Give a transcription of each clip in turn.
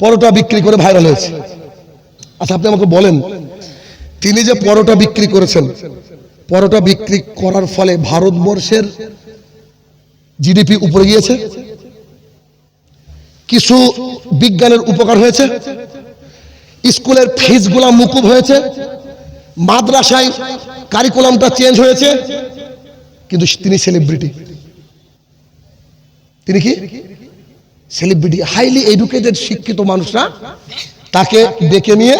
পরোটা বিক্রি করে ভাইরাল হয়েছে। আচ্ছা আপনি আমাকে বলেন, তিনি যে পরোটা বিক্রি করেছেন, পরোটা বিক্রি করার ফলে ভারতবর্ষের জিডিপি উপরে গিয়েছে? কিছু বিজ্ঞানের উপকার হয়েছে? স্কুলের ফিসগুলা মুকুব হয়েছে? মাদ্রাসায় কারিকুলামটা চেঞ্জ হয়েছে? কিন্তু তিনি সেলিব্রিটি। তিনি কি? সেলিব্রিটি হাইলি এডুকেটেড শিক্ষিত মানুষরা তাকে ডেকে নিয়ে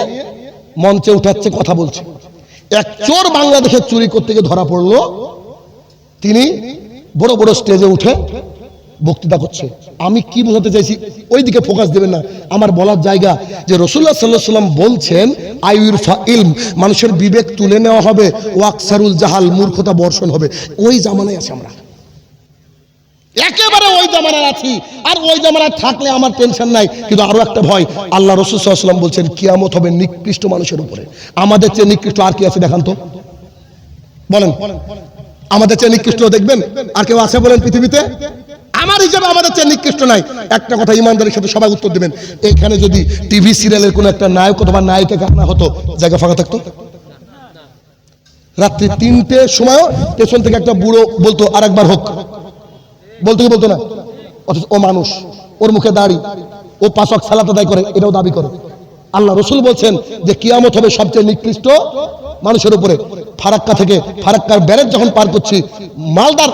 মঞ্চে উঠাচ্ছে, কথা বলছে। এক চোর বাংলাদেশে চুরি করতে গিয়ে ধরা পড়ল। তিনি বড় বড় স্টেজে উঠে বক্তৃতা করছে। আমি কি বোঝাতে চাইছি? ওই দিকে ফোকাস দেবেন না। আমার বলার জায়গা যে রসুল্লাহ সাল্লাহ সাল্লাম বলছেন আইউরফা ইলম। মানুষের বিবেক তুলে নেওয়া হবে, ওয়াকসারুল জাহাল মূর্খতা বর্ষণ হবে। ওই জামানায় আছে আমরা। একেবারে ওই জামানায় আছি। আর ওই জামানায় থাকলে আমার টেনশন নাই। কিন্তু আরও একটা ভয়, আল্লাহ রসুল বলছেন, কিয়ামত হবে নিকৃষ্ট মানুষের উপরে। আমাদের চেয়ে নিকৃষ্ট আর কি আছে দেখান তো? বলেন। আমাদের চেয়ে নিকৃষ্ট দেখবেন? আর কেউ আছে বলেন পৃথিবীতে? আমার হিসাবে আমাদের চেয়ে নিকৃষ্ট নাই। একটা কথা ইমানদারের সাথে সবাই উত্তর দেবেন। এখানে যদি টিভি সিরিয়ালের কোন একটা নায়ক অথবা নায়িকা গানা হতো, জায়গা ফাঁকা থাকতো? রাত্রি তিনটে সময় পেছন থেকে একটা বুড়ো বলতো আর একবার হোক। বলতো কি, বলতো না? অথচ ও মানুষ, ওর মুখে দাড়ি, ও পাশক সালাত আদায় করে, এটাও দাবি করে। আল্লাহ রসুল বলছেন যে কিয়ামত হবে সবচেয়ে নিকৃষ্ট মানুষের উপরে। ফারাক্কা থেকে ফারাক্কার ব্যারেজ যখন পার করছি, মালদার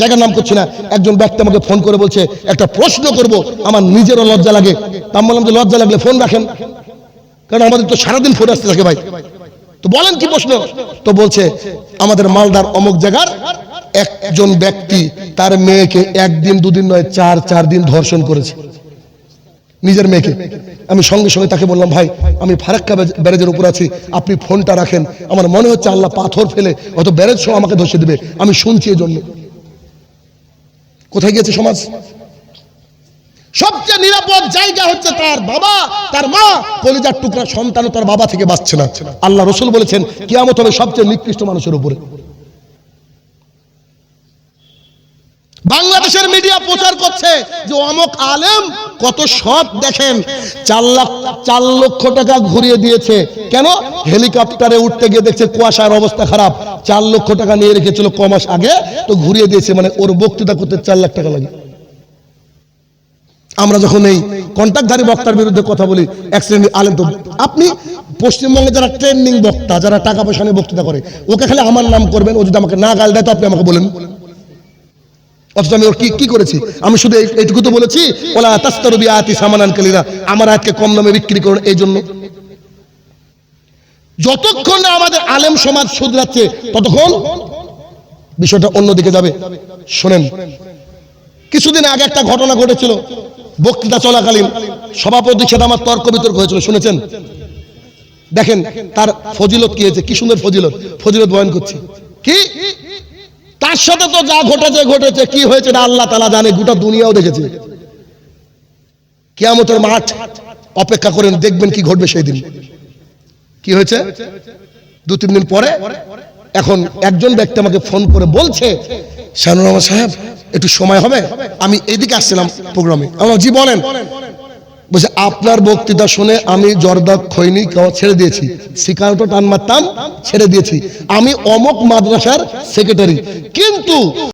জায়গার নাম করছি না, একজন ব্যক্তি আমাকে ফোন করে বলছে, একটা প্রশ্ন করব, আমার নিজেরও লজ্জা লাগে। তা আমি বললাম যে লজ্জা লাগলে ফোন রাখেন। কারণ আমাদের তো সারাদিন ফোন আসতে থাকে ভাই। তো বলেন কি প্রশ্ন? তো বলছে, আমাদের মালদার অমুক জায়গার একজন ব্যক্তি তার মেয়েকে একদিন, দুদিন নয়, চার চার দিন ধর্ষণ করেছে। নিজের মেয়েকে। আমি সঙ্গে সঙ্গে তাকে বললাম, ভাই, আমি ফারাক্কা ব্যারেজের উপর আছি। আপনি ফোনটা রাখেন। আমার মনে হচ্ছে আল্লাহ পাথর ফেলে অত ব্যারেজ সহ আমাকে ধসে দেবে। আমি শুনছি এই জন্য কোথায় গিয়েছে সমাজ? সবচেয়ে নিরাপদ জায়গা হচ্ছে তার বাবা, তার মা। কলিজার টুকরা সন্তানও তার বাবা থেকে বাঁচছে না। আল্লাহ রসুল বলেছেন, কিয়ামত হবে সবচেয়ে নিকৃষ্ট মানুষের উপরে। বাংলাদেশের মিডিয়া প্রচার করছে যে অমক আলেম কত সৎ, দেখেন, চার লাখ, চার লক্ষ টাকা ঘুরিয়ে দিয়েছে। কেন? হেলিকপ্টারে উঠতে গিয়ে দেখছে কুয়াশার অবস্থা খারাপ। চার লক্ষ টাকা নিয়ে রেখেছিল ক মাস আগে, তো ঘুরিয়ে দিয়েছে মানে ওর বক্তৃতা করতে চার লাখ টাকা লাগে। আমরা যখন এই কন্ট্রাক্টধারী বক্তার বিরুদ্ধে কথা বলি শ্রেণি আলেম তো, আপনি পশ্চিমবঙ্গে যারা ট্রেন্ডিং বক্তা, যারা টাকা পয়সা নিয়ে বক্তৃতা করে, ওকে খালি আমার নাম করবেন, ও যদি আমাকে না গাল দেয়, তো আপনি আমাকে বলেন। অথচ আমি ওর কি কি করেছি? আমি শুধু এইটুকু তো বলেছি, ওলা সামানান কালিরা আমার আয়াতকে কম দামে বিক্রি করুন, এই জন্য। যতক্ষণ না আমাদের আলেম সমাজ শুধরাচ্ছে, ততক্ষণ বিষয়টা অন্যদিকে যাবে। শোনেন, কিছুদিন আগে একটা ঘটনা ঘটেছিল, বক্তৃতা চলাকালীন সভাপতির সাথে আমার তর্ক বিতর্ক হয়েছিল, শুনেছেন? দেখেন, তার ফজিলত কি হয়েছে? কি সুন্দর ফজিলত? ফজিলত বয়ন করছি। কি? তার সাথে তো যা ঘটেছে ঘটেছে। কি হয়েছে না আল্লাহ তালা জানে, গোটা দুনিয়াও দেখেছে। কেয়ামতের মাঠ, অপেক্ষা করেন, দেখবেন কি ঘটবে সেই দিন। কি হয়েছে? দু, তিন দিন পরে, এখন একজন ব্যক্তি আমাকে ফোন করে বলছে রহমান সাহেব, একটু সময় হবে? আমি এদিকে আসছিলাম প্রোগ্রামে। আমার জি, বলেন। বলছে, আপনার বক্তৃতা শুনে আমি জর্দা খৈনি ছেড়ে দিয়েছি। শিকারটা টান মারতাম ছেড়ে দিয়েছি। আমি অমক মাদ্রাসার সেক্রেটারি কিন্তু